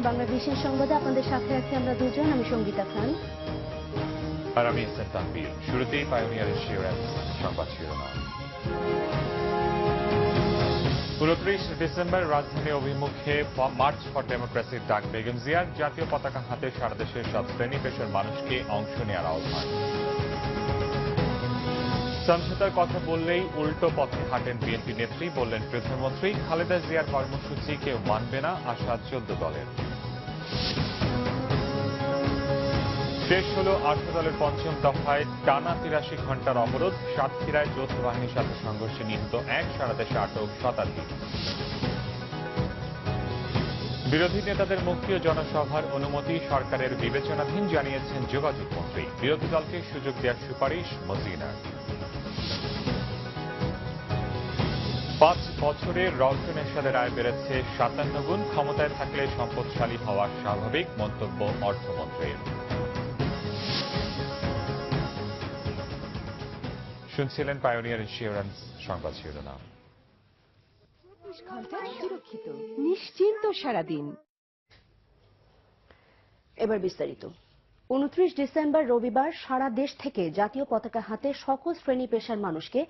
আমন্ত্রণ বাংলাদেশের সংবাদে আপনাদের সাথে আছি আমরা দুজন, আমি সঙ্গীতা খান। আর আমি এস এম তানভীর। শুরুতেই পায়োনিয়ারের শিওরেন্স সংবাদ শিরোনাম। উনত্রিশ ডিসেম্বর রাজধানী অভিমুখে মার্চ ফর ডেমোক্রেসির ডাক বেগম জিয়ার জাতীয় পতাকা হাতে সারা দেশের সব শ্রেণি পেশার মানুষকে অংশ নেওয়ার আহ্বান। সমঝোতার কথা বললেই উল্টো পথে হাঁটেন বিএনপি নেত্রী, বললেন প্রধানমন্ত্রী। খালেদা জিয়ার কর্মসূচি কেউ মানবে না, আশা চোদ্দ দলের। শেষ হল আঠারো দলের পঞ্চম দফায় টানা তিরাশি ঘণ্টার অবরোধ। সাতক্ষীরায় যৌথ বাহিনীর সাথে সংঘর্ষে নিহত এক, সারা দেশে আটক শতাধিক। বিরোধী নেতাদের মুক্তি ও জনসভার অনুমতি সরকারের বিবেচনাধীন, জানিয়েছেন যোগাযোগ মন্ত্রী। বিরোধী দলকে সুযোগ দেওয়ার সুপারিশ মজিনার। পাঁচ বছরে রওশন এরশাদের আয় বেড়েছে সাতান্ন গুণ ক্ষমতায় থাকলে সম্পদশালী হওয়া স্বাভাবিক মন্তব্য অর্থমন্ত্রীর। শুনছিলেন পায়োনিয়ার ইন্স্যুরেন্স সংবাদ শিরোনাম। নিশ্চিন্ত সারাদিন। এবার বিস্তারিত। উনত্রিশ ডিসেম্বর রবিবার সারা দেশ থেকে জাতীয় পতাকা হাতে সকল শ্রেণি পেশার মানুষকে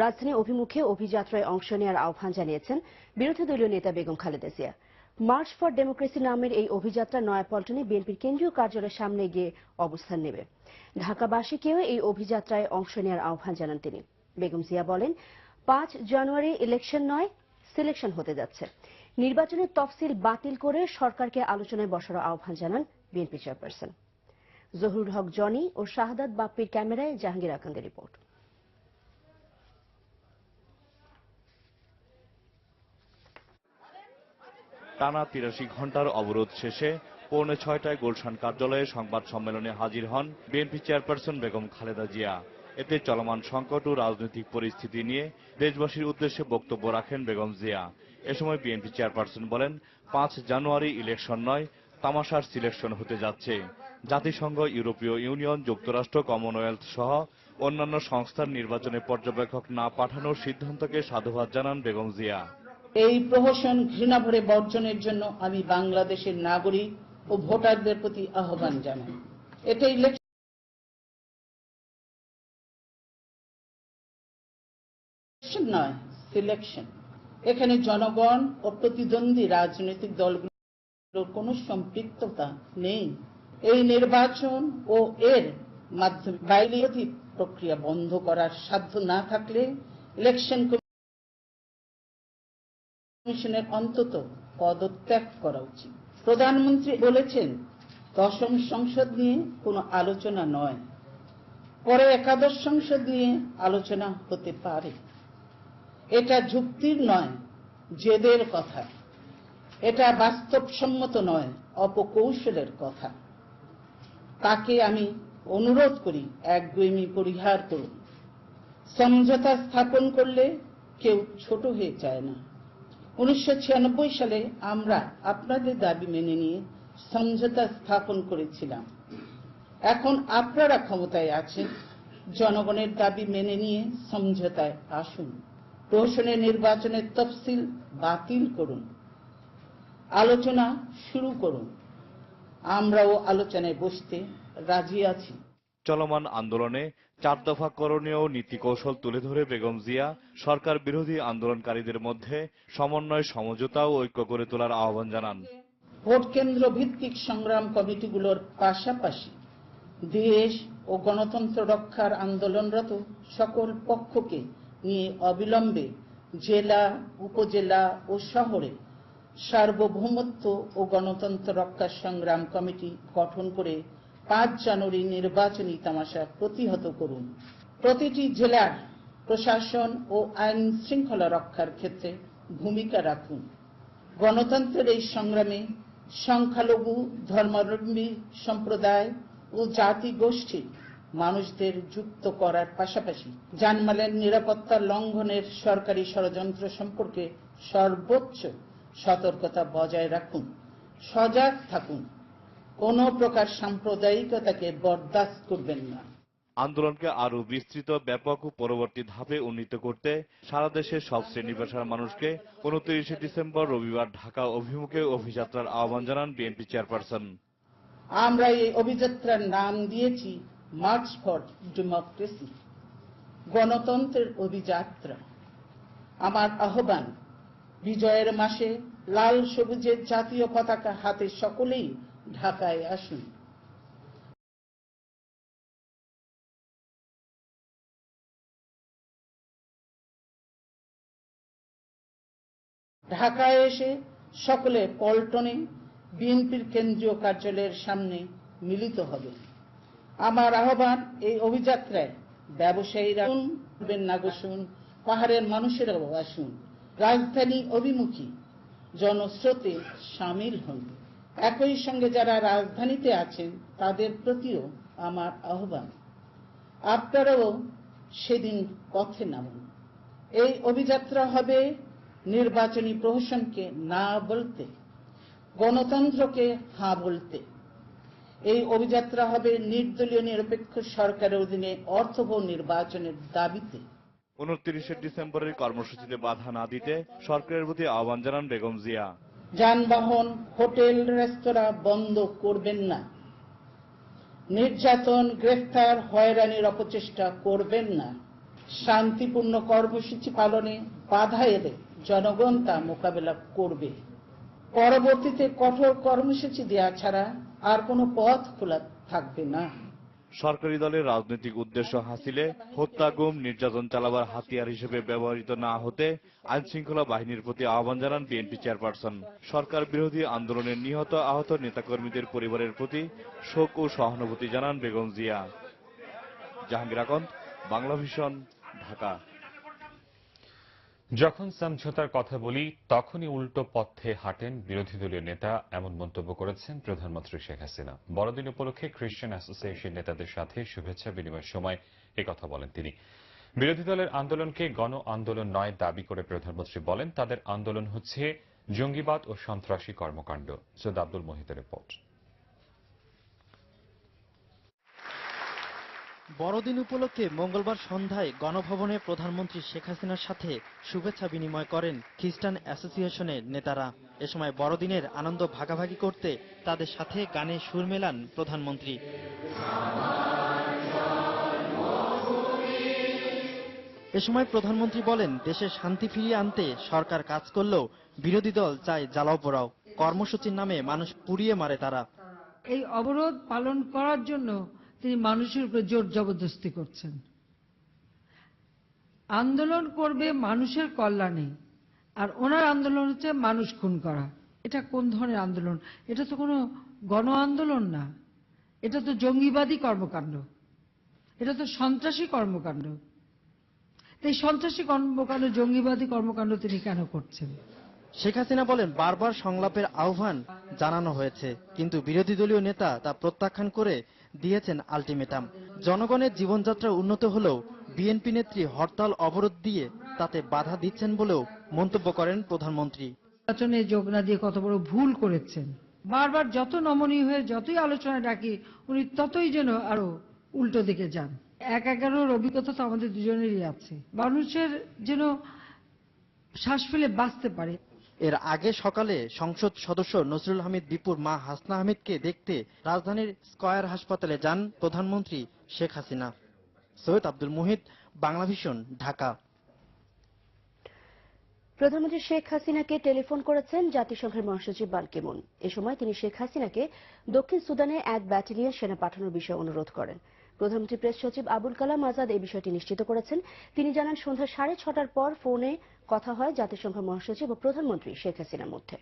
রাজধানী অভিমুখে অভিযাত্রায় অংশ নেওয়ার আহ্বান জানিয়েছেন বিরোধী দলীয় নেতা Begum Khaleda Zia. March for democracy নামের এই অভিযাত্রা নয়াপল্টনে বিএনপির কেন্দ্রীয় কার্যালয়ের সামনে গিয়ে অবস্থান নেবে। ঢাকাবাসীকেও এই অভিযাত্রায় অংশ নেওয়ার আহ্বান জানান তিনি। বেগম জিয়া বলেন, পাঁচ জানুয়ারি ইলেকশন নয়, সিলেকশন হতে যাচ্ছে। নির্বাচনের তফসিল বাতিল করে সরকারকে আলোচনায় বসার আহ্বান জানান বিএনপি চেয়ারপারসন। জহুরুল হক, জনি ও শাহাদাত বাপ্পির ক্যামেরায় জাহাঙ্গীর আকান্দের রিপোর্ট। টানা তিরাশি ঘণ্টার অবরোধ শেষে পৌনে ছয়টায় গুলশান কার্যালয়ে সংবাদ সম্মেলনে হাজির হন বিএনপি চেয়ারপারসন বেগম খালেদা জিয়া। এতে চলমান সংকট ও রাজনৈতিক পরিস্থিতি নিয়ে দেশবাসীর উদ্দেশ্যে বক্তব্য রাখেন বেগম জিয়া। এ সময় বিএনপি চেয়ারপারসন বলেন, পাঁচ জানুয়ারি ইলেকশন নয়, তামাশার সিলেকশন হতে যাচ্ছে। জাতিসংঘ, ইউরোপীয় ইউনিয়ন, যুক্তরাষ্ট্র, কমনওয়েলথ সহ অন্যান্য সংস্থার নির্বাচনে পর্যবেক্ষক না পাঠানোর সিদ্ধান্তকে সাধুবাদ জানান বেগম জিয়া। এই প্রহসন ঘৃণাভরে বর্জনের জন্য আমি বাংলাদেশের নাগরিক ও ভোটারদের প্রতি আহ্বান জানাই। এটা ইলেকশন নয় সিলেকশন এখানে জনগণ ও প্রতিদ্বন্দ্বী রাজনৈতিক দলগুলোর কোনো সম্পৃক্ততা নেই। এই নির্বাচন ও এর মাধ্যমে বাইলিয়ধি প্রক্রিয়া বন্ধ করার সাধ্য না থাকলে ইলেকশন কমিশনের অন্তত পদত্যাগ করা উচিত। প্রধানমন্ত্রী বলেছেন, দশম সংসদ নিয়ে কোনো আলোচনা নয়। পরে একাদশ সংসদ নিয়ে আলোচনা হতে পারে। এটা যুক্তির নয়, জেদের কথা। এটা বাস্তবসম্মত নয়, অপকৌশলের কথা। তাকে আমি অনুরোধ করি, এক একগুইমি পরিহার করুন। সমঝোতা স্থাপন করলে কেউ ছোট হয়ে যায় না। উনিশশো ছিয়ানব্বই সালে আমরা আপনাদের দাবি মেনে নিয়ে সমঝোতা স্থাপন করেছিলাম। এখন আপনারা ক্ষমতায় আছেন, জনগণের দাবি মেনে নিয়ে সমঝোতায় আসুন। প্রহসনের নির্বাচনের তফসিল বাতিল করুন। আলোচনা শুরু করুন। আমরাও আলোচনায় বসতে রাজি আছি। চলমান আন্দোলনে চার দফা করণীয় নীতি কৌশল তুলে ধরে বেগম জিয়া সরকার বিরোধী আন্দোলনকারীদের মধ্যে সমন্বয় সমঝোতা ও ঐক্য করে তোলার আহ্বান জানান। ভোট কেন্দ্র ভিত্তিক সংগ্রাম কমিটিগুলোর পাশাপাশি দেশ ও গণতন্ত্র রক্ষার আন্দোলনরত সকল পক্ষকে নিয়ে অবিলম্বে জেলা উপজেলা ও শহরে সার্বভৌমত্ব ও গণতন্ত্র রক্ষা সংগ্রাম কমিটি গঠন করে পাঁচ জানুয়ারি নির্বাচনী তামাশা প্রতিহত করুন। প্রতিটি জেলার প্রশাসন ও আইন শৃঙ্খলা রক্ষার ক্ষেত্রে ভূমিকা রাখুন। গণতন্ত্রের এই সংগ্রামে সংখ্যালঘু, ধর্মাবলম্বী সম্প্রদায় ও জাতি গোষ্ঠীর মানুষদের যুক্ত করার পাশাপাশি জানমালের নিরাপত্তা লঙ্ঘনের সরকারি ষড়যন্ত্র সম্পর্কে সর্বোচ্চ সতর্কতা বজায় রাখুন সজাগ থাকুন। কোনো প্রকার সাম্প্রদায়িকতাকে বরদাস্ত করবেন না। আন্দোলনকে আরও বিস্তৃত ব্যাপক ও পরবর্তী ধাপে উন্নীত করতে সারা দেশের সব শ্রেণি পেশার মানুষকে উনত্রিশে ডিসেম্বর রবিবার ঢাকা অভিমুখে অভিযাত্রার আহ্বান জানান বিএনপি চেয়ারপারসন। আমরা এই অভিযাত্রার নাম দিয়েছি মার্চ ফর ডেমোক্রেসি গণতন্ত্রের অভিযাত্রা। আমার আহ্বান বিজয়ের মাসে লাল সবুজের জাতীয় পতাকা হাতে সকলেই ঢাকায় আসুন। ঢাকায় এসে সকলে পল্টনে বিএনপির কেন্দ্রীয় কার্যালয়ের সামনে মিলিত হবে আমার আহ্বান এই অভিযাত্রায় ব্যবসায়ীরা নাগসুন পাহাড়ের মানুষেরাও আসুন। রাজধানী অভিমুখী। জনস্রোতে সামিল হন একই সঙ্গে যারা রাজধানীতে আছেন, তাদের প্রতিও আমার আহ্বান। আপনারাও সেদিন পথে নামুন। এই অভিযাত্রা হবে নির্বাচনী প্রহসনকে না বলতে, গণতন্ত্রকে হাঁ বলতে। এই অভিযাত্রা হবে নির্দলীয় নিরপেক্ষ সরকারের অধীনে অর্থবহ নির্বাচনের দাবিতে। উনত্রিশে ডিসেম্বরের কর্মসূচিতে বাধা না দিতে সরকারের প্রতি আহ্বান জানান বেগম জিয়া। যানবাহন, হোটেল, রেস্তোরাঁ বন্ধ করবেন না। নির্যাতন, গ্রেফতার, হয়রানির অপচেষ্টা করবেন না। শান্তিপূর্ণ কর্মসূচি পালনে বাধা এলে জনগণ তা মোকাবেলা করবে। পরবর্তীতে কঠোর কর্মসূচি দেওয়া ছাড়া আর কোনো পথ খোলা থাকবে না। সরকারি দলের রাজনৈতিক উদ্দেশ্য হাসিলে হত্যা, গুম, নির্যাতন চালাবার হাতিয়ার হিসেবে ব্যবহৃত না হতে আইন শৃঙ্খলা বাহিনীর প্রতি আহ্বান জানান বিএনপি চেয়ারপারসন। সরকার বিরোধী আন্দোলনের নিহত আহত নেতাকর্মীদের পরিবারের প্রতি শোক ও সহানুভূতি জানান বেগম জিয়া। জাহাঙ্গীর আকন্দ, বাংলা ভিশন, ঢাকা। যখন সমঝোতার কথা বলি, তখনই উল্টো পথে হাঁটেন বিরোধী দলীয় নেতা, এমন মন্তব্য করেছেন প্রধানমন্ত্রী শেখ হাসিনা। বড়দিন উপলক্ষে খ্রিস্টান অ্যাসোসিয়েশন নেতাদের সাথে শুভেচ্ছা বিনিময়ের সময় একথা বলেন তিনি। বিরোধী দলের আন্দোলনকে গণ আন্দোলন নয় দাবি করে প্রধানমন্ত্রী বলেন, তাদের আন্দোলন হচ্ছে জঙ্গিবাদ ও সন্ত্রাসী কর্মকাণ্ড। সৈয়দ আব্দুল মোহিতের রিপোর্ট। বড়দিন উপলক্ষে মঙ্গলবার সন্ধ্যায় গণভবনে প্রধানমন্ত্রী শেখ হাসিনার সাথে শুভেচ্ছা বিনিময় করেন খ্রিস্টান অ্যাসোসিয়েশনের নেতারা। এ সময় বড়দিনের আনন্দ ভাগাভাগি করতে তাদের সাথে গানে সুর মেলান প্রধানমন্ত্রী। এ সময় প্রধানমন্ত্রী বলেন, দেশে শান্তি ফিরিয়ে আনতে সরকার কাজ করলেও বিরোধী দল চায় জ্বালাও পোড়াও, কর্মসূচির নামে মানুষ পুড়িয়ে মারে তারা। এই অবরোধ পালন করার জন্য তিনি মানুষের উপরে জোর জবরদস্তি করছেন। আন্দোলন করবে মানুষের কল্যাণে, আর ওনার আন্দোলন হচ্ছে মানুষ খুন করা। এটা কোন ধরনের আন্দোলন? এটা তো কোনো গণ আন্দোলন না। এটা তো জঙ্গিবাদী কর্মকাণ্ড। এটা তো সন্ত্রাসী কর্মকাণ্ড। এই সন্ত্রাসী কর্মকাণ্ড, জঙ্গিবাদী কর্মকাণ্ড তিনি কেন করছেন? শেখ হাসিনা বলেন, বারবার সংলাপের আহ্বান জানানো হয়েছে, কিন্তু বিরোধী দলীয় নেতা তা প্রত্যাখ্যান করে দিয়েছেন আলটিমেটাম। জনগণের জীবনযাত্রা উন্নত হলেও বিএনপি নেত্রী হরতাল অবরোধ দিয়ে তাতে বাধা দিচ্ছেন বলেও মন্তব্য করেন প্রধানমন্ত্রী। নির্বাচনে যোগ না দিয়ে কত বড় ভুল করেছেন। বারবার যত নমনীয় হয়ে যতই আলোচনা ডাকি, উনি ততই যেন আরও উল্টো দিকে যান। এক এগারোর অভিজ্ঞতা তো আমাদের দুজনেরই আছে। মানুষের যেন শ্বাস ফেলে বাঁচতে পারে। এর আগে সকালে সংসদ সদস্য নজরুল হামিদ বিপুর মা হাসনা হামিদকে দেখতে রাজধানীর স্কয়ার হাসপাতালে যান প্রধানমন্ত্রী শেখ হাসিনা। সৈয়দ আব্দুল মুহিত, বাংলা ভিশন, ঢাকা। প্রধানমন্ত্রী শেখ হাসিনাকে টেলিফোন করেছেন জাতিসংঘের মহাসচিব বান কি মুন এ সময় তিনি শেখ হাসিনাকে দক্ষিণ সুদানে এক ব্যাটালিয়ন সেনা পাঠানোর বিষয়ে অনুরোধ করেন। প্রধানমন্ত্রী প্রেস সচিব আবুল কালাম আজাদ এই বিষয়টি নিশ্চিত করেছেন। তিনি জানান, সন্ধ্যা সাড়ে ছটার পর ফোনে কথা হয় জাতিসংঘ মহাসচিব ও প্রধানমন্ত্রী শেখ হাসিনার মধ্যে।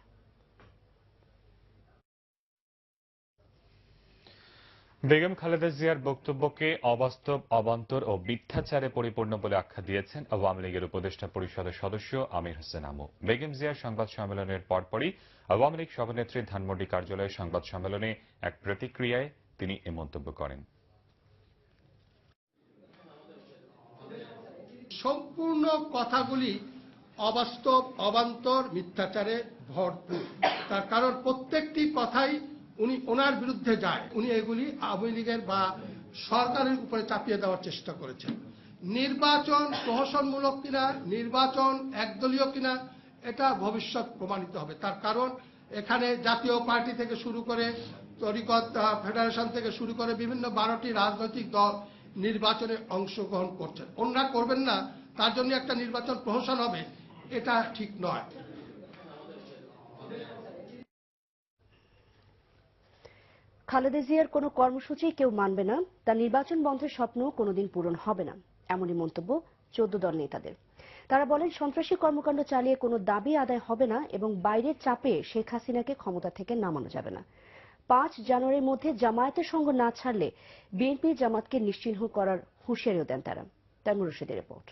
বেগম খালেদা জিয়ার বক্তব্যকে অবাস্তব, অবান্তর ও মিথ্যাচারে পরিপূর্ণ বলে আখ্যা দিয়েছেন আওয়ামী লীগের উপদেষ্টা পরিষদের সদস্য আমির হোসেন আমু। বেগম জিয়ার সংবাদ সম্মেলনের পরপরই আওয়ামী লীগ সভানেত্রী ধানমন্ডি কার্যালয়ে সংবাদ সম্মেলনে এক প্রতিক্রিয়ায় তিনি এ মন্তব্য করেন। সম্পূর্ণ কথাগুলি অবাস্তব, অবান্তর, মিথ্যাচারে ভরপুর। তার কারণ প্রত্যেকটি কথাই উনি ওনার বিরুদ্ধে যায়। উনি এগুলি আওয়ামী লীগের বা সরকারের উপরে চাপিয়ে দেওয়ার চেষ্টা করেছেন। নির্বাচন প্রহসনমূলক কিনা, নির্বাচন একদলীয় কিনা, এটা ভবিষ্যৎ প্রমাণিত হবে। তার কারণ এখানে জাতীয় পার্টি থেকে শুরু করে তরিকত ফেডারেশন থেকে শুরু করে বিভিন্ন বারোটি রাজনৈতিক দল নির্বাচনে অংশগ্রহণ করছেন। অন্যরা করবেন না, তার জন্য একটা নির্বাচন প্রহসন হবে, এটা ঠিক নয়। খালেদা জিয়ার কোনো কর্মসূচি কেউ মানবে না, তার নির্বাচন বন্ধের স্বপ্ন কোনোদিন পূরণ হবে না, এমনই মন্তব্য চোদ্দ দল নেতাদের। তারা বলেন, সন্ত্রাসী কর্মকাণ্ড চালিয়ে কোনো দাবি আদায় হবে না এবং বাইরের চাপে শেখ হাসিনাকে ক্ষমতা থেকে নামানো যাবে না। পাঁচ জানুয়ারির মধ্যে জামায়াতের সঙ্গ না ছাড়লে বিএনপি জামাতকে নিশ্চিহ্ন করার হুঁশিয়ারিও দেন তারা। তাইমুর রশিদের রিপোর্ট।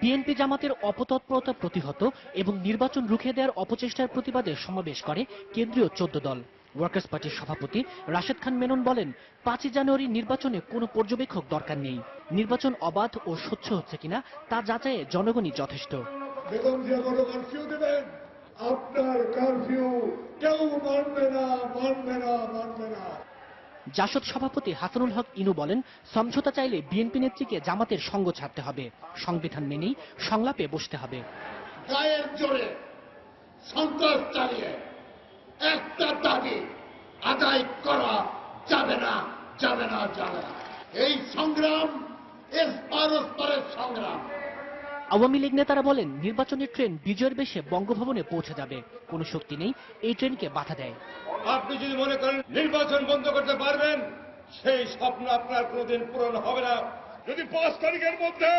বিএনপি জামাতের অপতৎপরতা প্রতিহত এবং নির্বাচন রুখে দেওয়ার অপচেষ্টার প্রতিবাদে সমাবেশ করে কেন্দ্রীয় চোদ্দ দল। ওয়ার্কার্স পার্টির সভাপতি রাশেদ খান মেনন বলেন পাঁচই জানুয়ারি নির্বাচনে কোনো পর্যবেক্ষক দরকার নেই। নির্বাচন অবাধ ও স্বচ্ছ হচ্ছে কিনা তা যাচাইয়ে জনগণই যথেষ্ট। আপনার কারফিউ কেউ মানবে না মানবে না মানবে না। জাসদ সভাপতি হাসানুল হক ইনু বলেন সমঝোতা চাইলে বিএনপি নেত্রীকে জামাতের সঙ্গ ছাড়তে হবে সংবিধান মেনেই সংলাপে বসতে হবে। গায়ের জোরে সন্ত্রাস চালিয়ে একটা দাবি আদায় করা যাবে না যাবে না যাবে না। এই সংগ্রাম এসপার ওসপারের সংগ্রাম। আওয়ামী লীগ নেতারা বলেন নির্বাচনের ট্রেন বিজয়ের বেশে বঙ্গভবনে পৌঁছে যাবে। কোনো শক্তি নেই এই ট্রেনকে বাধা দেয়। আপনি যদি মনে করেন নির্বাচন বন্ধ করতে পারবেন সেই স্বপ্ন আপনার কোনোদিন পূরণ হবে না। যদি পাঁচ তারিখের মধ্যে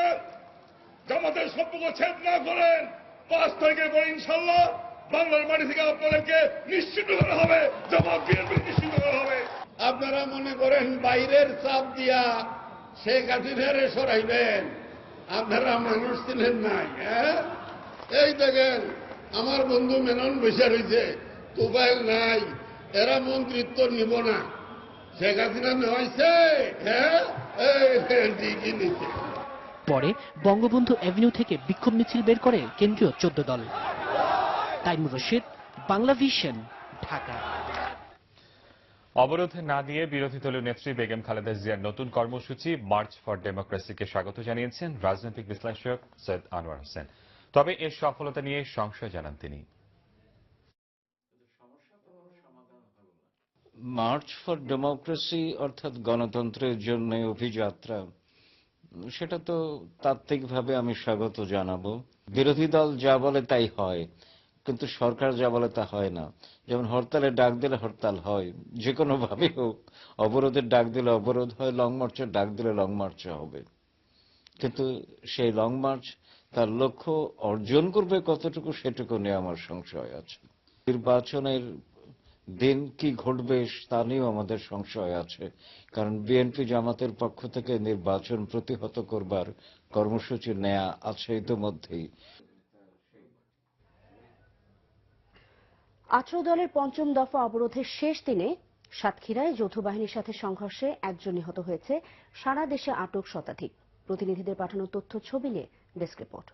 জামাতের সম্পর্ক ছেদ না করেন পাঁচ তারিখের পরে ইনশাল্লাহ বাংলার মাটি থেকে আপনাদেরকে নিশ্চিত করা হবে জামাত বিএনপি নিশ্চিত করা হবে। আপনারা মনে করেন বাইরের চাপ দিয়া সে শেখ হাসিনারে সরাইবেন? আপনারা মানুষ ছিলেন নাই হ্যাঁ? এই দেখেন, আমার বন্ধু মেনন বসে রয়েছে, তুফাইল নাই, এরা মন্ত্রিত্ব নিব না। শেখ হাসিনা নেওয়াইছে হ্যাঁ? ঠিকই পরে বঙ্গবন্ধু অ্যাভিনিউ থেকে বিক্ষোভ মিছিল বের করে কেন্দ্রীয় চোদ্দ দল। তাইমুর রশিদ বাংলা ভিশন ঢাকা। অবরোধ না দিয়ে বিরোধী দলীয় নেত্রী বেগম খালেদা জিয়ার নতুন কর্মসূচি মার্চ ফর ডেমোক্রেসিকে স্বাগত জানিয়েছেন রাজনৈতিক বিশ্লেষক সৈয়দ আনোয়ার হোসেন। তবে এর সফলতা নিয়ে সংশয় জানান তিনি। মার্চ ফর ডেমোক্রেসি অর্থাৎ গণতন্ত্রের জন্য অভিযাত্রা, সেটা তো তাত্ত্বিকভাবে আমি স্বাগত জানাব। বিরোধী দল যা বলে তাই হয়, কিন্তু সরকার যা বলে তা হয় না। যেমন হরতালের ডাক দিলে হরতাল হয় যে কোনো ভাবে হোক, অবরোধের ডাক দিলে অবরোধ হয়, লং মার্চের ডাক দিলে লং মার্চ হবে। কিন্তু সেই লং মার্চ তার লক্ষ্য অর্জন করবে কতটুকু সেটুকু নিয়ে আমার সংশয় আছে। নির্বাচনের দিন কি ঘটবে তা নিয়েও আমাদের সংশয় আছে, কারণ বিএনপি জামাতের পক্ষ থেকে নির্বাচন প্রতিহত করবার কর্মসূচি নেয়া আছে ইতিমধ্যেই। আঠারো দলের পঞ্চম দফা অবরোধের শেষ দিনে সাতক্ষীরায় যৌথ বাহিনীর সাথে সংঘর্ষে একজন নিহত হয়েছে, সারা দেশে আটক শতাধিক। প্রতিনিধিদের পাঠানো তথ্য, ছবি নিয়ে ডেস্ক রিপোর্ট।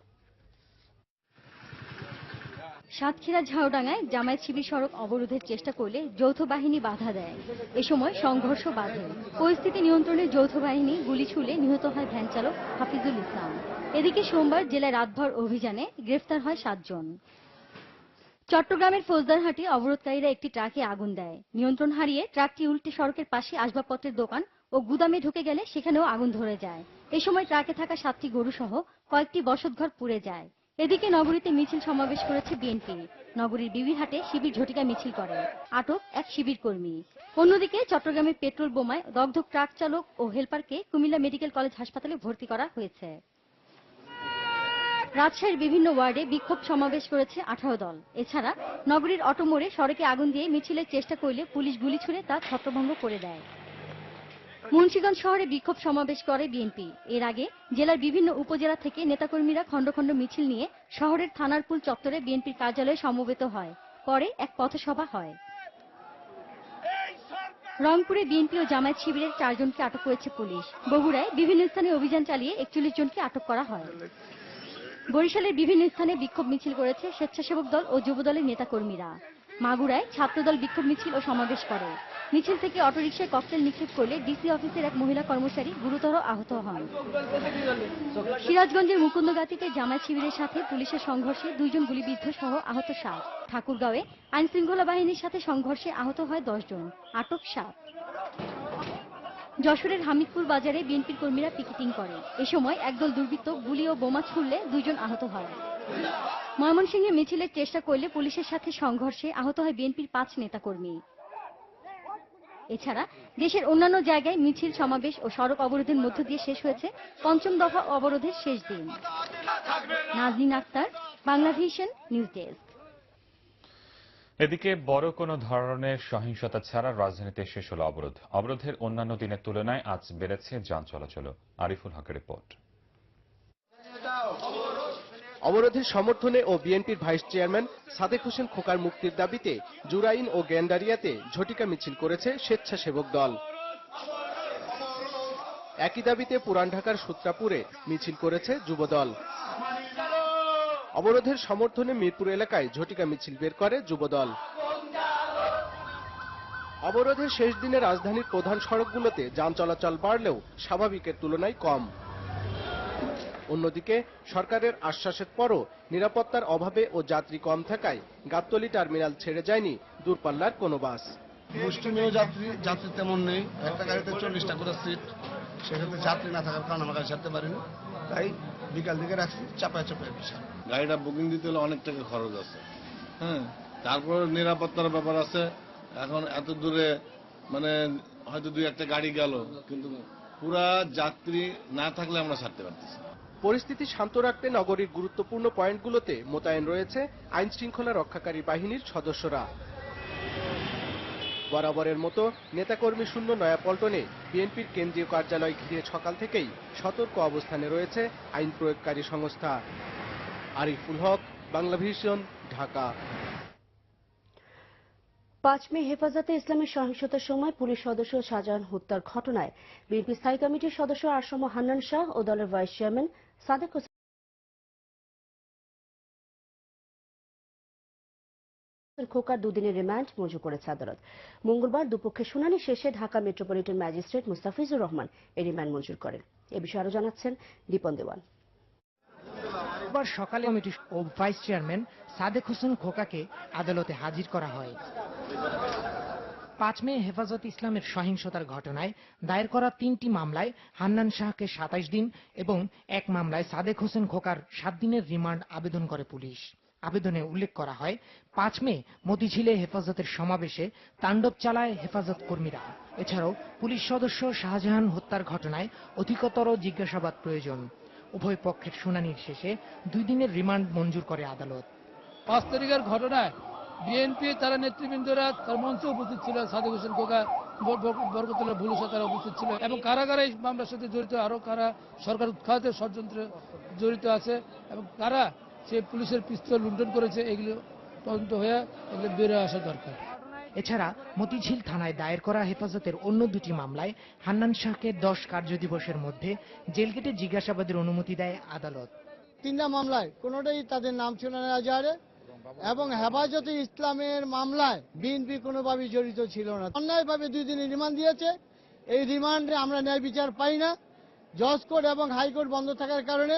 সাতক্ষীরা ঝাউডাঙ্গায় জামায়াত শিবির সড়ক অবরোধের চেষ্টা করলে যৌথ বাহিনী বাধা দেয়। এ সময় সংঘর্ষ বাধে। পরিস্থিতি নিয়ন্ত্রণে যৌথ বাহিনী গুলি ছুড়লে নিহত হয় ভ্যান চালক হাফিজুল ইসলাম। এদিকে সোমবার জেলায় রাতভর অভিযানে গ্রেফতার হয় সাতজন। চট্টগ্রামের ফৌজদারহাটে অবরোধকারীরা একটি ট্রাকে আগুন দেয়। নিয়ন্ত্রণ হারিয়ে ট্রাকটি উল্টে সড়কের পাশে আসবাবপত্রের দোকান ও গুদামে ঢুকে গেলে সেখানেও আগুন ধরে যায়। এ সময় ট্রাকে থাকা সাতটি গরু সহ কয়েকটি বসতঘর পুড়ে যায়। এদিকে নগরীতে মিছিল সমাবেশ করেছে বিএনপি। নগরীর বিবিরহাটে শিবির ঝটিকা মিছিল করে। আটক এক শিবির কর্মী। অন্যদিকে চট্টগ্রামে পেট্রোল বোমায় দগ্ধ ট্রাক চালক ও হেলপারকে কুমিল্লা মেডিকেল কলেজ হাসপাতালে ভর্তি করা হয়েছে। রাজশাহীর বিভিন্ন ওয়ার্ডে বিক্ষোভ সমাবেশ করেছে আঠারো দল। এছাড়া নগরীর অটোমোড়ে সড়কে আগুন দিয়ে মিছিলের চেষ্টা করলে পুলিশ গুলি ছুড়ে তা ছত্রভঙ্গ করে দেয়। মুন্সিগঞ্জ শহরে বিক্ষোভ সমাবেশ করে বিএনপি। এর আগে জেলার বিভিন্ন উপজেলা থেকে নেতাকর্মীরা খণ্ড খণ্ড মিছিল নিয়ে শহরের থানার পুল চত্বরে বিএনপির কার্যালয়ে সমবেত হয়। পরে এক পথসভা হয়। রংপুরে বিএনপি ও জামায়াত শিবিরের চারজনকে আটক করেছে পুলিশ। বগুড়ায় বিভিন্ন স্থানে অভিযান চালিয়ে একচল্লিশ জনকে আটক করা হয়। বরিশালের বিভিন্ন স্থানে বিক্ষোভ মিছিল করেছে স্বেচ্ছাসেবক দল ও যুবদলের নেতাকর্মীরা। মাগুরায় ছাত্রদল বিক্ষোভ মিছিল ও সমাবেশ করে। মিছিল থেকে অটোরিকশায় ককটেল নিক্ষেপ করলে ডিসি অফিসের এক মহিলা কর্মচারী গুরুতর আহত হন। সিরাজগঞ্জের মুকুন্দগাতিতে জামায়াত শিবিরের সাথে পুলিশের সংঘর্ষে দুইজন গুলিবিদ্ধ সহ আহত সাত। ঠাকুরগাঁওয়ে আইন শৃঙ্খলা বাহিনীর সাথে সংঘর্ষে আহত হয় দশজন আটক সাত। যশোরের হামিদপুর বাজারে বিএনপির কর্মীরা পিকেটিং করে। এ সময় একদল দুর্বৃত্ত গুলি ও বোমা ছুড়লে দুইজন আহত হয় ময়মনসিংহে মিছিলের চেষ্টা করলে পুলিশের সাথে সংঘর্ষে আহত হয় বিএনপির পাঁচ নেতাকর্মী। এছাড়া দেশের অন্যান্য জায়গায় মিছিল, সমাবেশ ও সড়ক অবরোধের মধ্য দিয়ে শেষ হয়েছে পঞ্চম দফা অবরোধের শেষ দিন। Naznin Akter, Banglavision, news desk. এদিকে বড় কোনো ধরনের সহিংসতা ছাড়া রাজধানীতে শেষ হলো অবরোধ। অবরোধের অন্যান্য দিনের তুলনায় আজ বেড়েছে যান চলাচল আরিফুল হকের রিপোর্ট। অবরোধের সমর্থনে ও বিএনপির ভাইস চেয়ারম্যান সাদেক হোসেন খোকার মুক্তির দাবিতে জুরাইন ও গ্যান্ডারিয়াতে ঝটিকা মিছিল করেছে স্বেচ্ছাসেবক দল। একই দাবিতে পুরান ঢাকার সূত্রাপুরে মিছিল করেছে যুবদল অবরোধের সমর্থনে মিরপুর এলাকায় ঝটিকা মিছিল বের করে যুবদল। অবরোধের শেষ দিনে রাজধানীর প্রধান সড়কগুলোতে যান চলাচল বাড়লেও স্বাভাবিকের তুলনায় কম। অন্যদিকে, সরকারের আশ্বাসের পরও নিরাপত্তার অভাবে ও যাত্রী কম থাকায় গাবতলী টার্মিনাল ছেড়ে যায়নি দূরপাল্লার কোনো বাস। মুষ্টিমেয় যাত্রী যাত্রী তেমন নেই। একটা গাড়িতে চল্লিশটা করে সিট সেক্ষেত্রে যাত্রী না থাকার কারণে আমরা গাড়ি ছাড়তে পারিনি। তাই বিকাল দিকে রাখছি চাপায় চাপায় গাড়িটা বুকিং দিতে হলে অনেক টাকা খরচ আছে। হ্যাঁ। তারপর নিরাপত্তার ব্যাপার আছে। এখন এত দূরে মানে হয়তো দুই একটা গাড়ি গেল কিন্তু পুরা যাত্রী না থাকলে আমরা ছাড়তে পারতেছি পরিস্থিতি শান্ত রাখতে নগরীর গুরুত্বপূর্ণ পয়েন্টগুলোতে মোতায়েন রয়েছে আইন শৃঙ্খলা রক্ষাকারী বাহিনীর সদস্যরা। বরাবরের মতো নেতাকর্মী শূন্য নয়াপল্টনে বিএনপির কেন্দ্রীয় কার্যালয় ঘিরে সকাল থেকেই সতর্ক অবস্থানে রয়েছে আইন প্রয়োগকারী সংস্থা। আরিফুল হক বাংলাভিশন ঢাকা। পাঁচ মে হেফাজতে ইসলামের সহিংসতার সময় পুলিশ সদস্য শাহজাহান হত্যার ঘটনায় বিএনপি স্থায়ী কমিটির সদস্য আসম হান্নান শাহ ও দলের ভাইস চেয়ারম্যান সাদেক হোসেন খোকার দুদিনের রিমান্ড মঞ্জুর করেছে আদালত। মঙ্গলবার দুপক্ষের শুনানি শেষে ঢাকা মেট্রোপলিটন ম্যাজিস্ট্রেট মুস্তাফিজুর রহমান এই রিমান্ড মঞ্জুর করেন। এ বিষয়ে আরও জানাচ্ছেন দীপন দেওয়ান। রোববার সকালে কমিটি ও ভাইস চেয়ারম্যান সাদেক হোসেন খোকাকে আদালতে হাজির করা হয়। পাঁচ মে হেফাজত ইসলামের সহিংসতার ঘটনায় দায়ের করা তিনটি মামলায় হান্নান শাহকে সাতাইশ দিন এবং এক মামলায় সাদেক হোসেন খোকার সাত দিনের রিমান্ড আবেদন করে পুলিশ। আবেদনে উল্লেখ করা হয়, পাঁচ মে মতিঝিলে হেফাজতের সমাবেশে তাণ্ডব চালায় হেফাজত কর্মীরা। এছাড়াও পুলিশ সদস্য শাহজাহান হত্যার ঘটনায় অধিকতর জিজ্ঞাসাবাদ প্রয়োজন। উভয় পক্ষের শুনানির শেষে দুই দিনের রিমান্ড মঞ্জুর করে আদালত। পাঁচ তারিখের ঘটনায় বিএনপি তারা নেতৃবৃন্দরা তার মঞ্চে উপস্থিত ছিল, সাদেক হোসেন খোকা বরকতুল্লাহ ভুলুসা তারা উপস্থিত ছিল এবং কারা কারা এই মামলার সাথে জড়িত, আরও কারা সরকার উৎখাতের ষড়যন্ত্রে জড়িত আছে এবং কারা সে পুলিশের পিস্তল লুণ্ঠন করেছে, এগুলো তদন্ত হয়ে এগুলো বেরোয় আসা দরকার। এছাড়া মতিঝিল থানায় দায়ের করা হেফাজতের অন্য দুটি মামলায় হান্নান শাহকে দশ কার্যদিবসের মধ্যে জেলগেটে জিজ্ঞাসাবাদের অনুমতি দেয় আদালত। তিনটা মামলায়, কোনোটাই তাদের নাম ছিল না এবং হেফাজতে ইসলামের মামলায় বিএনপি কোনোভাবে জড়িত ছিল না। অন্যায়ভাবে দুই দিন রিমান্ড দিয়েছে। এই রিমান্ডে আমরা ন্যায় বিচার পাই না। জজ কোর্ট এবং হাইকোর্ট বন্ধ থাকার কারণে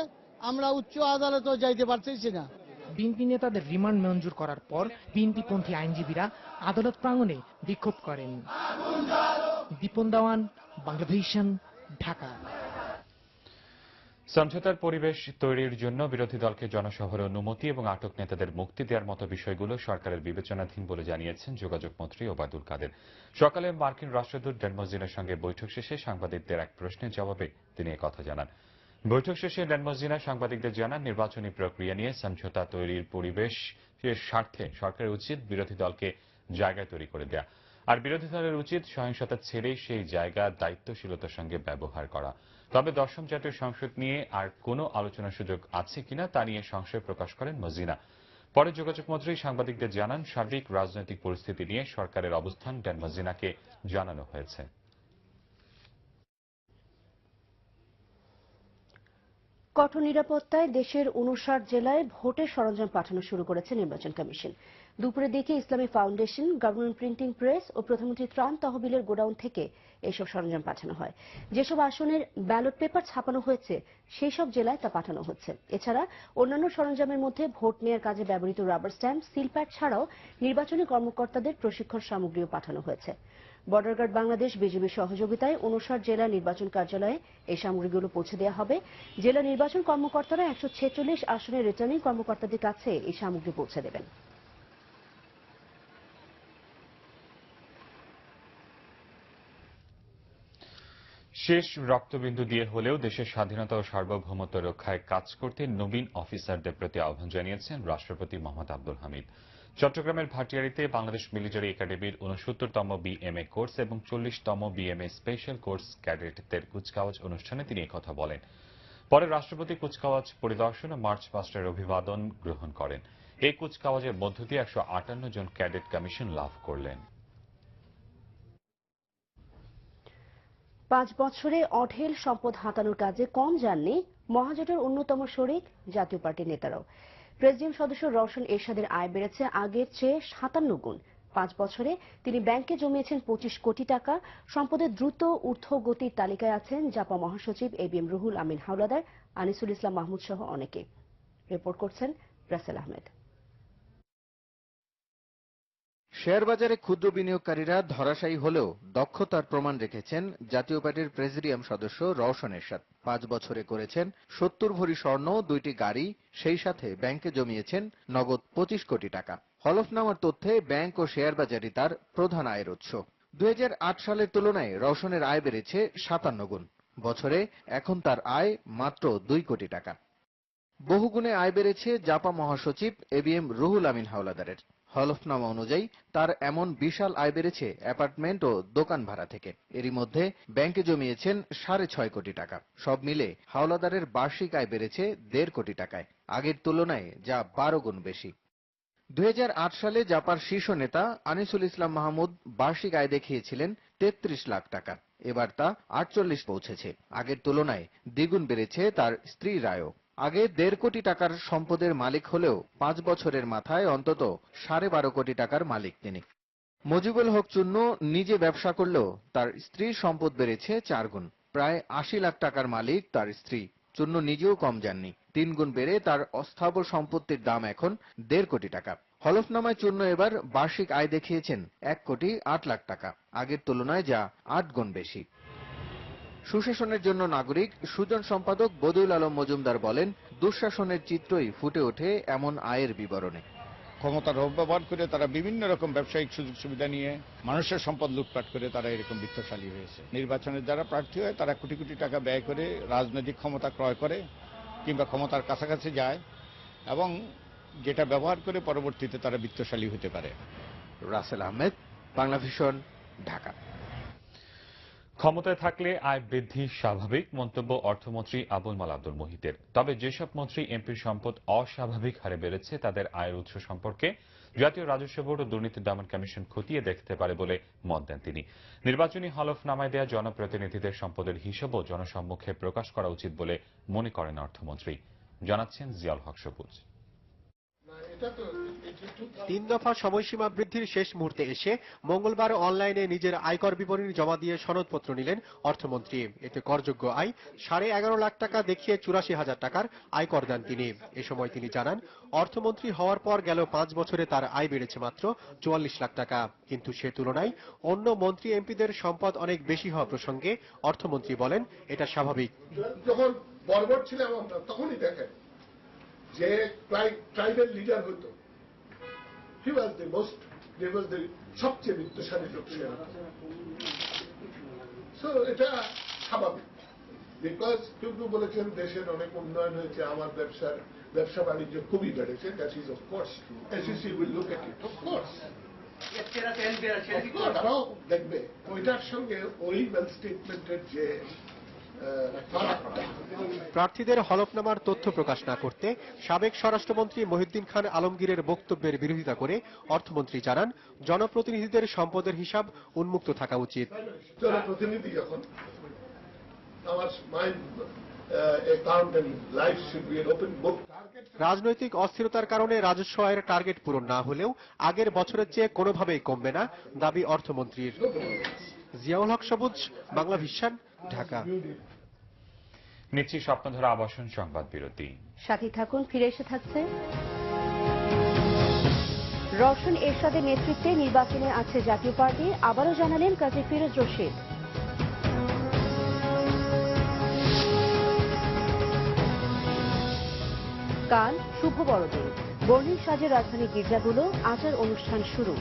আমরা উচ্চ আদালতেও যাইতে পারতেছি না। বিএনপি নেতাদের রিমান্ড মঞ্জুর করার পর বিএনপিপন্থী আইনজীবীরা আদালত প্রাঙ্গণে বিক্ষোভ করেন। দীপন দেওয়ান বাংলাভিশন ঢাকা। সমঝোতার পরিবেশ তৈরির জন্য বিরোধী দলকে জনসভার অনুমতি এবং আটক নেতাদের মুক্তি দেওয়ার মতো বিষয়গুলো সরকারের বিবেচনাধীন বলে জানিয়েছেন যোগাযোগ মন্ত্রী ওবায়দুল কাদের। সকালে মার্কিন রাষ্ট্রদূত ডেনমজিনের সঙ্গে বৈঠক শেষে সাংবাদিকদের এক প্রশ্নের জবাবে তিনি কথা জানান। বৈঠক শেষে ড্যানমজিনা সাংবাদিকদের জানান, নির্বাচনী প্রক্রিয়া নিয়ে সমঝোতা তৈরির পরিবেশের স্বার্থে সরকারের উচিত বিরোধী দলকে জায়গা তৈরি করে দেয়া। আর বিরোধী দলের উচিত সহিংসতা ছেড়েই সেই জায়গা দায়িত্বশীলতার সঙ্গে ব্যবহার করা। তবে দশম জাতীয় সংসদ নিয়ে আর কোনো আলোচনার সুযোগ আছে কিনা তা নিয়ে সংশয় প্রকাশ করেন মজিনা পরে যোগাযোগ মন্ত্রী সাংবাদিকদের জানান, সার্বিক রাজনৈতিক পরিস্থিতি নিয়ে সরকারের অবস্থান ড্যান মজিনাকে জানানো হয়েছে। কঠোর নিরাপত্তায় দেশের উনষাট জেলায় ভোটের সরঞ্জাম পাঠানো শুরু করেছে নির্বাচন কমিশন। দুপুরের দিকে Islami foundation, government printing press ও প্রধানমন্ত্রী ত্রাণ তহবিলের গোডাউন থেকে এসব সরঞ্জাম পাঠানো হয়। যেসব আসনের ব্যালট পেপার ছাপানো হয়েছে সেই সব জেলায় তা পাঠানো হচ্ছে। এছাড়া অন্যান্য সরঞ্জামের মধ্যে ভোট নেয়ার কাজে ব্যবহৃত রাবার স্ট্যাম্প, সিলপ্যাড ছাড়াও নির্বাচনী কর্মকর্তাদের প্রশিক্ষণ সামগ্রীও পাঠানো হয়েছে। বর্ডার গার্ড বাংলাদেশ বিজিবির সহযোগিতায় উনষাট জেলা নির্বাচন কার্যালয়ে এই সামগ্রীগুলো পৌঁছে দেওয়া হবে। জেলা নির্বাচন কর্মকর্তারা একশো ছেচল্লিশ আসনের রিটার্নিং কর্মকর্তাদের কাছে এই সামগ্রী পৌঁছে দেবেন। শেষ রক্তবিন্দু দিয়ে হলেও দেশের স্বাধীনতা ও সার্বভৌমত্ব রক্ষায় কাজ করতে নবীন অফিসারদের প্রতি আহ্বান জানিয়েছেন রাষ্ট্রপতি মোহাম্মদ আব্দুল হামিদ। চট্টগ্রামের ভাটিয়ারিতে বাংলাদেশ মিলিটারি একাডেমির উনসত্তরতম বিএমএ কোর্স এবং চল্লিশতম বিএমএ স্পেশাল কোর্স ক্যাডেটদের কুচকাওয়াজ অনুষ্ঠানে তিনি কথা বলেন। পরে রাষ্ট্রপতি কুচকাওয়াজ পরিদর্শন ও মার্চ পাস্টের অভিবাদন গ্রহণ করেন। এই কুচকাওয়াজের মধ্য দিয়ে একশো আটান্ন জন ক্যাডেট কমিশন লাভ করলেন। পাঁচ বছরে অঢেল সম্পদ হাতানোর কাজে কম যাননি মহাজোটের অন্যতম শরিক জাতীয় পার্টির নেতারাও। প্রেসিডিয়াম সদস্য রওশন এরশাদের আয় বেড়েছে আগের চেয়ে সাতান্ন গুণ। পাঁচ বছরে তিনি ব্যাংকে জমিয়েছেন পঁচিশ কোটি টাকা। সম্পদের দ্রুত ঊর্ধ্বগতির তালিকায় আছেন জাপা মহাসচিব A B M Ruhul Amin Howlader, Anisul Islam Mahmud সহ অনেকে। রিপোর্ট করছেন রাসেল আহমেদ। শেয়ার বাজারে ক্ষুদ্র বিনিয়োগকারীরা ধরাশায়ী হলেও দক্ষতার প্রমাণ রেখেছেন জাতীয় পার্টির প্রেসিডিয়াম সদস্য রওশন এরশাদ। পাঁচ বছরে করেছেন সত্তর ভরি স্বর্ণ, দুইটি গাড়ি, সেই সাথে ব্যাংকে জমিয়েছেন নগদ পঁচিশ কোটি টাকা। হলফনামার তথ্যে ব্যাংক ও শেয়ার বাজারই তার প্রধান আয়ের উৎস। দু হাজার আট সালের তুলনায় রওশনের আয় বেড়েছে সাতান্ন গুণ। বছরে এখন তার আয় মাত্র দুই কোটি টাকা। বহুগুণে আয় বেড়েছে জাপা মহাসচিব এবিএম রুহুল আমিন হাওলাদারের। হলফনামা অনুযায়ী, তার এমন বিশাল আয় বেড়েছে অ্যাপার্টমেন্ট ও দোকান ভাড়া থেকে। এরই মধ্যে ব্যাংকে জমিয়েছেন সাড়ে ছয় কোটি টাকা। সব মিলে হাওলাদারের বার্ষিক আয় বেড়েছে দেড় কোটি টাকায়। আগের তুলনায় যা বারো গুণ বেশি। দু হাজার আট সালে জাপার শীর্ষ নেতা আনিসুল ইসলাম মাহমুদ বার্ষিক আয় দেখিয়েছিলেন তেত্রিশ লাখ টাকা। এবার তা আটচল্লিশ পৌঁছেছে। আগের তুলনায় দ্বিগুণ বেড়েছে তার স্ত্রী রায়ও আগে দেড় কোটি টাকার সম্পদের মালিক হলেও পাঁচ বছরের মাথায় অন্তত সাড়ে বারো কোটি টাকার মালিক তিনি। মজিবুল হক চূন্য নিজে ব্যবসা করলেও তার স্ত্রীর সম্পদ বেড়েছে চার গুণ। প্রায় আশি লাখ টাকার মালিক তার স্ত্রী। চূন্য নিজেও কম যাননি। তিন গুণ বেড়ে তার অস্থাবর সম্পত্তির দাম এখন দেড় কোটি টাকা। হলফনামায় চূন্য এবার বার্ষিক আয় দেখিয়েছেন এক কোটি আট লাখ টাকা। আগের তুলনায় যা আট গুণ বেশি। সুশাসনের জন্য নাগরিক সুজন সম্পাদক বদিউল আলম মজুমদার বলেন দুঃশাসনের চিত্রই ফুটে ওঠে এমন আয়ের বিবরণে। ক্ষমতার অপব্যবহার করে তারা বিভিন্ন রকম ব্যবসায়িক সুযোগ সুবিধা নিয়ে মানুষের সম্পদ লুটপাট করে তারা এরকম বিত্তশালী হয়েছে। নির্বাচনের যারা প্রার্থী হয় তারা কোটি কোটি টাকা ব্যয় করে রাজনৈতিক ক্ষমতা ক্রয় করে কিংবা ক্ষমতার কাছাকাছি যায় এবং যেটা ব্যবহার করে পরবর্তীতে তারা বিত্তশালী হতে পারে। রাসেল আহমেদ বাংলা ভিশন ঢাকা। ক্ষমতায় থাকলে আয় বৃদ্ধি স্বাভাবিক, মন্তব্য অর্থমন্ত্রী আবুল মাল আব্দুল মোহিতের। তবে যেসব মন্ত্রী এমপির সম্পদ অস্বাভাবিক হারে বেড়েছে, তাদের আয়ের উৎস সম্পর্কে জাতীয় রাজস্ব বোর্ড ও দুর্নীতি দমন কমিশন খতিয়ে দেখতে পারে বলে মত দেন তিনি। নির্বাচনী হলফনামায় দেয়া জনপ্রতিনিধিদের সম্পদের হিসেবও জনসম্মুখে প্রকাশ করা উচিত বলে মনে করেন অর্থমন্ত্রী। জানাচ্ছেন জিয়াল হক সবুজ। তিন দফা সময়সীমা বৃদ্ধির শেষ মুহূর্তে এসে মঙ্গলবার অনলাইনে নিজের আয়কর বিবরণী জমা দিয়ে সনদপত্র নিলেন অর্থমন্ত্রী। এতে করযোগ্য আয় সাড়ে এগারো লাখ টাকা দেখিয়ে চুরাশি হাজার টাকার আয়কর দেন তিনি। এ সময় তিনি জানান, অর্থমন্ত্রী হওয়ার পর গেল পাঁচ বছরে তার আয় বেড়েছে মাত্র চুয়াল্লিশ লাখ টাকা। কিন্তু সে তুলনায় অন্য মন্ত্রী এমপিদের সম্পদ অনেক বেশি হওয়া প্রসঙ্গে অর্থমন্ত্রী বলেন, এটা স্বাভাবিক। যখন বর্বর ছিলাম আমরা, তখনই দেখেন যে ট্রাইবেল লিডার হতো he was the most he was the সবচেয়ে বিত্তশালী লোক সে সো এটা স্বাভাবিক। বিকজ কেউ কেউ বলেছেন দেশের অনেক উন্নয়ন হয়েছে আমার ব্যবসার ব্যবসা বাণিজ্য খুবই বেড়েছে that is of course ACC will look at it of course তারাও দেখবে। ওইটার সঙ্গে ওরিজিনাল স্টেটমেন্টের যে প্রার্থীদের হলফনামার তথ্য প্রকাশ না করতে সাবেক স্বরাষ্ট্রমন্ত্রী মহিউদ্দিন খান আলমগীরের বক্তব্যের বিরোধিতা করে অর্থমন্ত্রী জানান জনপ্রতিনিধিদের সম্পদের হিসাব উন্মুক্ত থাকা উচিত। জনপ্রতিনিধি যখন রাজনৈতিক অস্থিরতার কারণে রাজস্ব আয়ের টার্গেট পূরণ না হলেও আগের বছরের চেয়ে কোনোভাবেই কমবে না দাবি অর্থমন্ত্রীর। জিয়াউল হক সবুজ বাংলা ভিশন। ঢাকা। নিচ্ছি স্বপ্নধরা আবাসন সংবাদ বিরতি। সাথী থাকুন ফিরে এসে থাকছে রওশন এরশাদের নেতৃত্বে নির্বাচনে আছে জাতীয় পার্টি। আবারও জানালেন কাজী ফিরোজ রশিদ। কাল শুভ বড়দিন। বর্ণিল সাজে রাজধানী গির্জাগুলো আচার অনুষ্ঠান শুরু।